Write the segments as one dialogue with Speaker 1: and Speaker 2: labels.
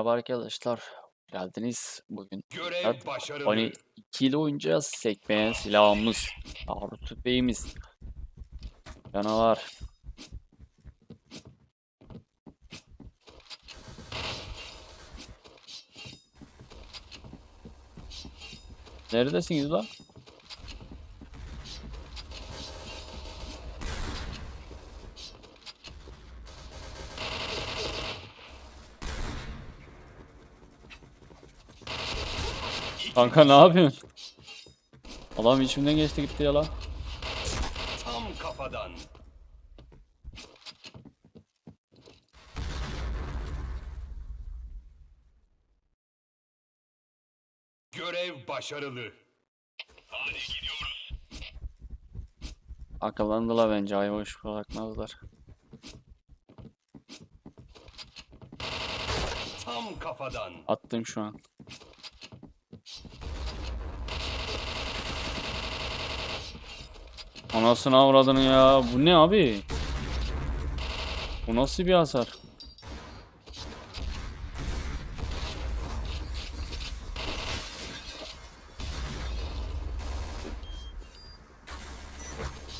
Speaker 1: Merhaba arkadaşlar. Geldiniz bugün.
Speaker 2: Görev
Speaker 1: Evet,
Speaker 2: başarılı.
Speaker 1: Hani ikili oynayacağız. Sekmeyen silahımız. Yavru tüfeğimiz. Canavar. Neredesiniz lan? Kanka ne yapıyorsun? Adam içimden geçti gitti ya lan.
Speaker 2: Tam kafadan. Görev başarılı.
Speaker 1: Akıllandılar bence ayı boş bırakmazlar.
Speaker 2: Tam kafadan.
Speaker 1: Attım şu an. Anasını avradını ya. Bu ne abi? Bu nasıl bir hasar?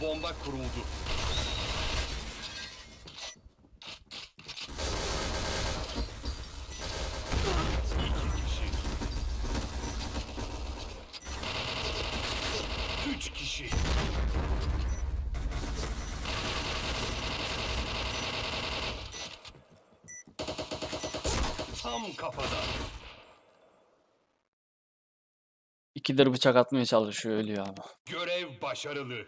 Speaker 2: Bomba kuruldu. İki kişi. Üç kişi. Tam kafadan.
Speaker 1: İkidir bıçak atmaya çalışıyor ölüyor abi.
Speaker 2: Görev başarılı.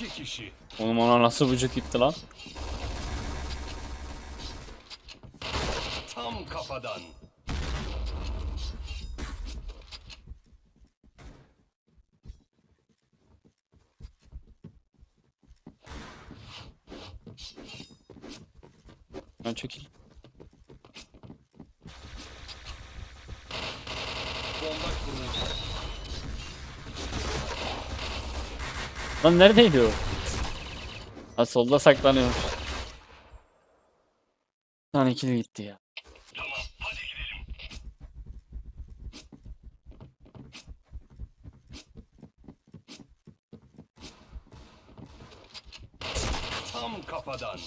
Speaker 2: İki kişi.
Speaker 1: Oğlum ona nasıl vücut gitti lan?
Speaker 2: Tam kafadan.
Speaker 1: Lan çekil.
Speaker 2: Bomba kuruldu.
Speaker 1: Lan neredeydi o? Ha solda saklanıyor. Lan ikili gitti ya.
Speaker 2: Tam kafadan.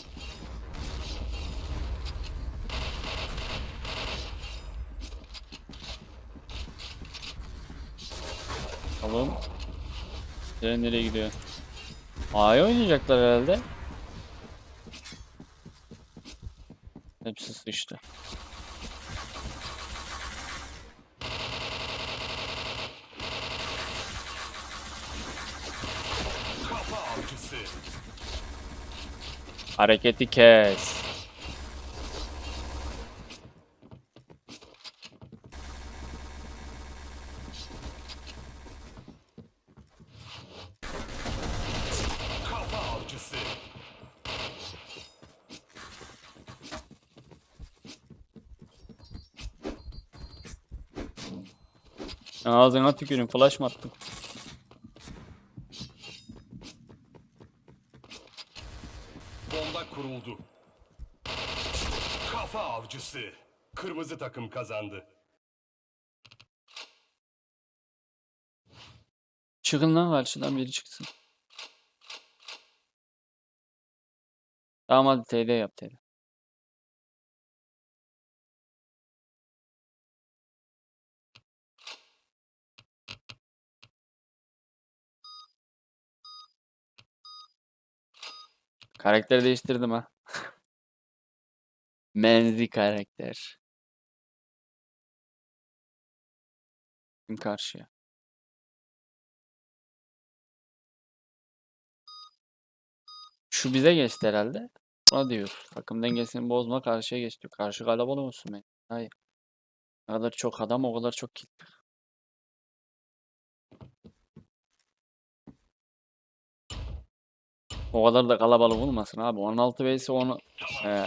Speaker 1: Bakalım. Nereye nereye gidiyor? A'ya oynayacaklar herhalde. Hepsi sıçtı. Hareketi kes.
Speaker 2: Kafa avcısı.
Speaker 1: Ağzına tükürün flash mı attın?
Speaker 2: Bomba kuruldu. Kafa avcısı. Kırmızı takım kazandı.
Speaker 1: Çıkın lan karşıdan biri çıksın. Tamam hadi TD yap TD. Karakteri değiştirdim ha. Menzi karakter. Kim karşıya? Şu bize geçti herhalde. Ne diyor? Takım dengesini bozma karşıya geç diyor. Karşı kalabalık olsun ben. Hayır. Ne kadar çok adam o kadar çok kill. O kadar da kalabalık olmasın abi. 16 vs 10 Ee,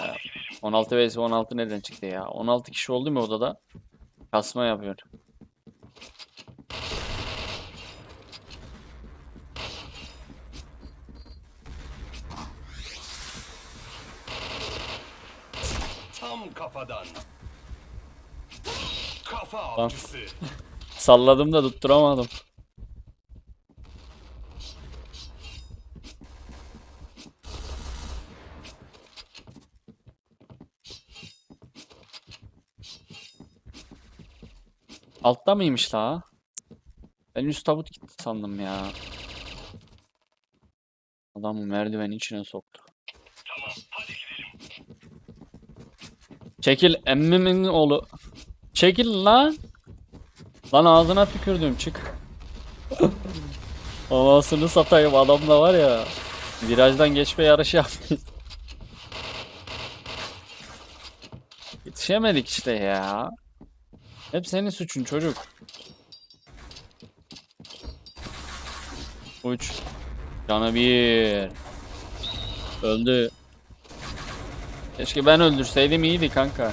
Speaker 1: 16 vs 16 nereden çıktı ya? 16 kişi oldu mu odada? Kasma yapıyor.
Speaker 2: Tam kafadan. Kafa avcısı.
Speaker 1: Salladım da tutturamadım. Altta mıymış la? Ben üst tabut gitti sandım ya. Adamı merdivenin içine soktu. Çekil emmimin oğlu. Çekil lan. Lan ağzına tükürdüm çık. Anasını satayım adam da var ya. Virajdan geçme yarışı yapmış. Yetişemedik işte ya. Hep senin suçun çocuk. Uç. Canı bir. Öldü. Keşke ben öldürseydim iyiydi kanka.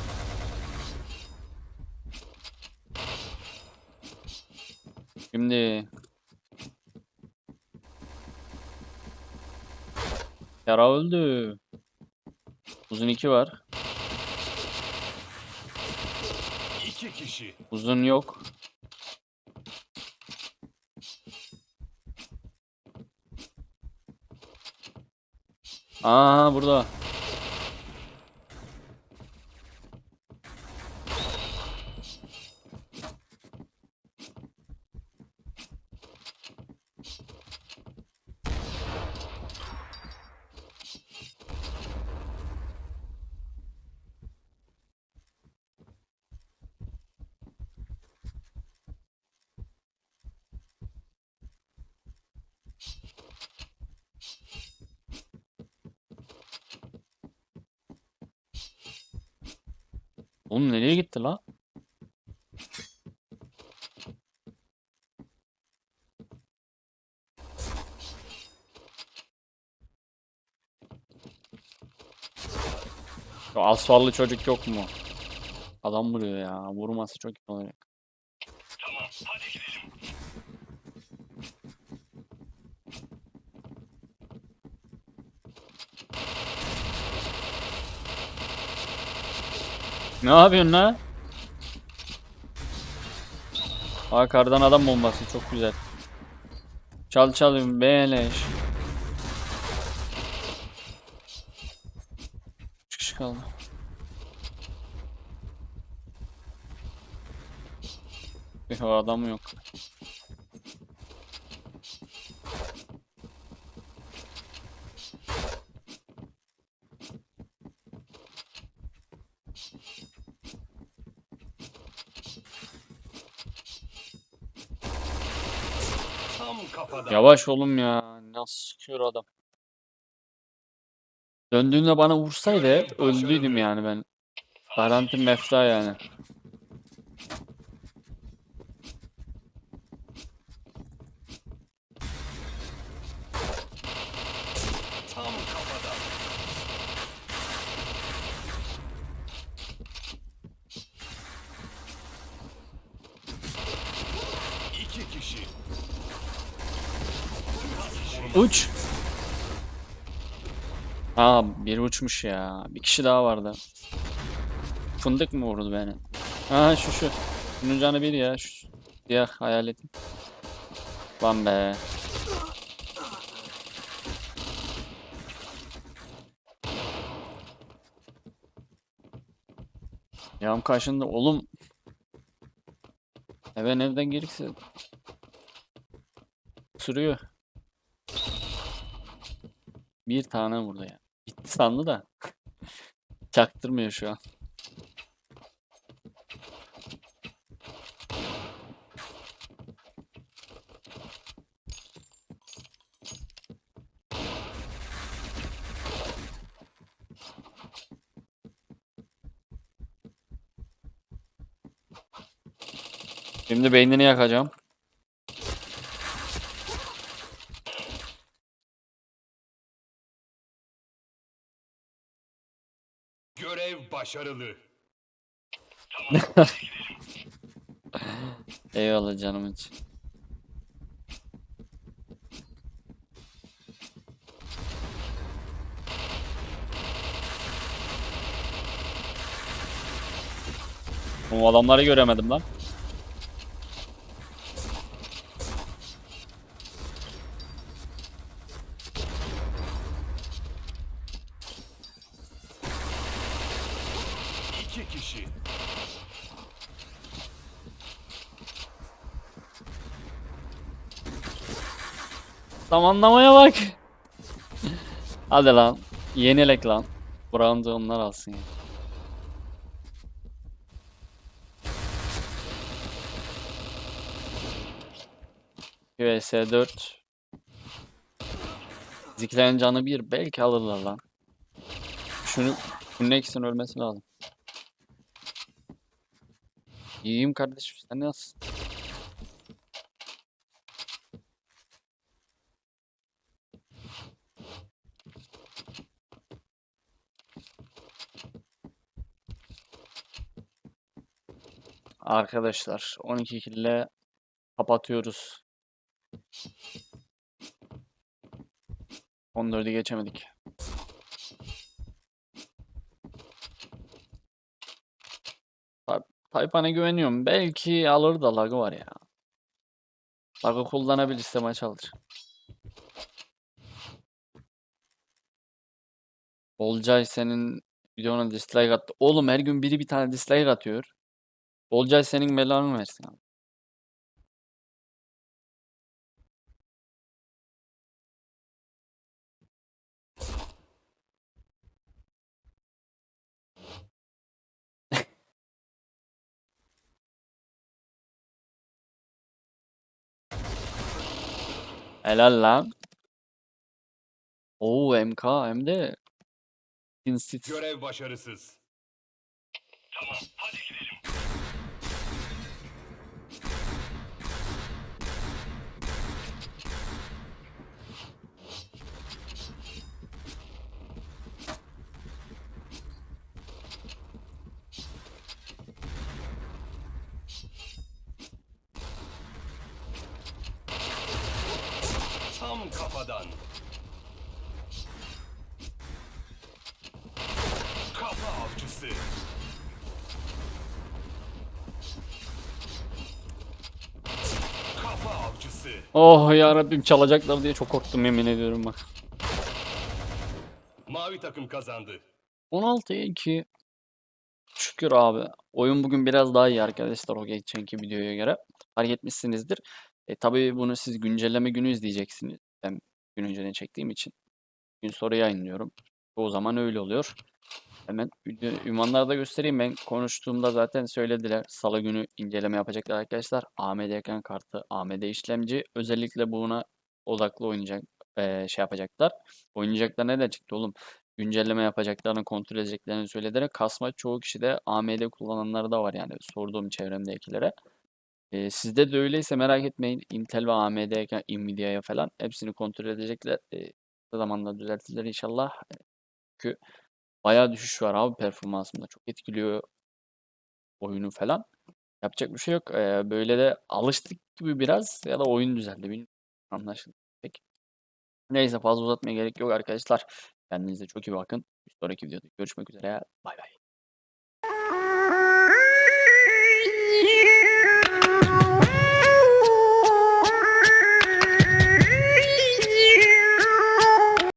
Speaker 1: Şimdi Yara öldü. Uzun 2 var.
Speaker 2: İki kişi.
Speaker 1: Uzun yok. Aa burada. Oğlum nereye gitti la? Asfallı çocuk yok mu? Adam vuruyor ya. Vurması çok iyi olacak. Ne yapıyorsun la? Aa kardan adam bombası çok güzel. Çal çal beleş. Kişi kaldı. O adam yok.
Speaker 2: Tam kafadan.
Speaker 1: Yavaş oğlum ya. Nasıl sıkıyor adam. Döndüğünde bana vursaydı öldüydüm yani ben. Garanti mefta yani.
Speaker 2: Tam kafadan. İki kişi.
Speaker 1: Uç. Aa bir uçmuş ya. Bir kişi daha vardı. Fındık mı vurdu beni? Ha şu şu. Bunun canı bir ya. Şu siyah hayaletin. Lan be. Yağım kaşındı oğlum. Eve evden gerekse sürüyor. Bir tane vurdu yani. Bitti sandı da. Çaktırmıyor şu an. Şimdi beynini yakacağım.
Speaker 2: Başarılı.
Speaker 1: Eyvallah canım için. Bu adamları göremedim lan. Zamanlamaya bak. Hadi lan. Yenilek lan. Bu round'u onlar alsın ya. US 4 Bizimkilerin canı bir belki alırlar lan. Şunu bunun ikisinin ölmesi lazım. İyiyim kardeşim sen nasılsın? Arkadaşlar 12 kille kapatıyoruz. 14'ü geçemedik. Tay- Tayfan'a güveniyorum. Belki alır da lagı var ya. Lagı kullanabilirse maç alır. Olcay senin videona dislike attı. Oğlum her gün biri bir tane dislike atıyor. Olcay senin belanı versin abi. Helal lan. Oo MK hem de.
Speaker 2: Görev başarısız. Tam kafadan. Kafa avcısı. Kafa avcısı.
Speaker 1: Oh ya Rabbim çalacaklar diye çok korktum yemin ediyorum bak.
Speaker 2: Mavi takım kazandı.
Speaker 1: 16'ya 2. Şükür abi. Oyun bugün biraz daha iyi arkadaşlar o geçenki videoya göre. Fark etmişsinizdir. E tabii bunu siz güncelleme günü izleyeceksiniz. Ben gün önceden çektiğim için. Gün sonra yayınlıyorum. O zaman öyle oluyor. Hemen ünvanları da göstereyim. Ben konuştuğumda zaten söylediler. Salı günü inceleme yapacaklar arkadaşlar. AMD ekran kartı, AMD işlemci. Özellikle buna odaklı oynayacak eee, şey yapacaklar. Oynayacaklar ne de çıktı oğlum? Güncelleme yapacaklarını kontrol edeceklerini söylediler. Kasma çoğu kişi de AMD kullananları da var yani sorduğum çevremdekilere. Eee, sizde de öyleyse merak etmeyin. Intel ve AMD, Nvidia'ya falan hepsini kontrol edecekler. Eee, kısa zamanda düzeltirler inşallah. Çünkü bayağı düşüş var abi performansında. Çok etkiliyor oyunu falan. Yapacak bir şey yok. Eee, böyle de alıştık gibi biraz ya da oyun düzeldi. Bilmiyorum. Anlaşıldı pek. Neyse fazla uzatmaya gerek yok arkadaşlar. Kendinize çok iyi bakın. Bir sonraki videoda görüşmek üzere. Bay bay.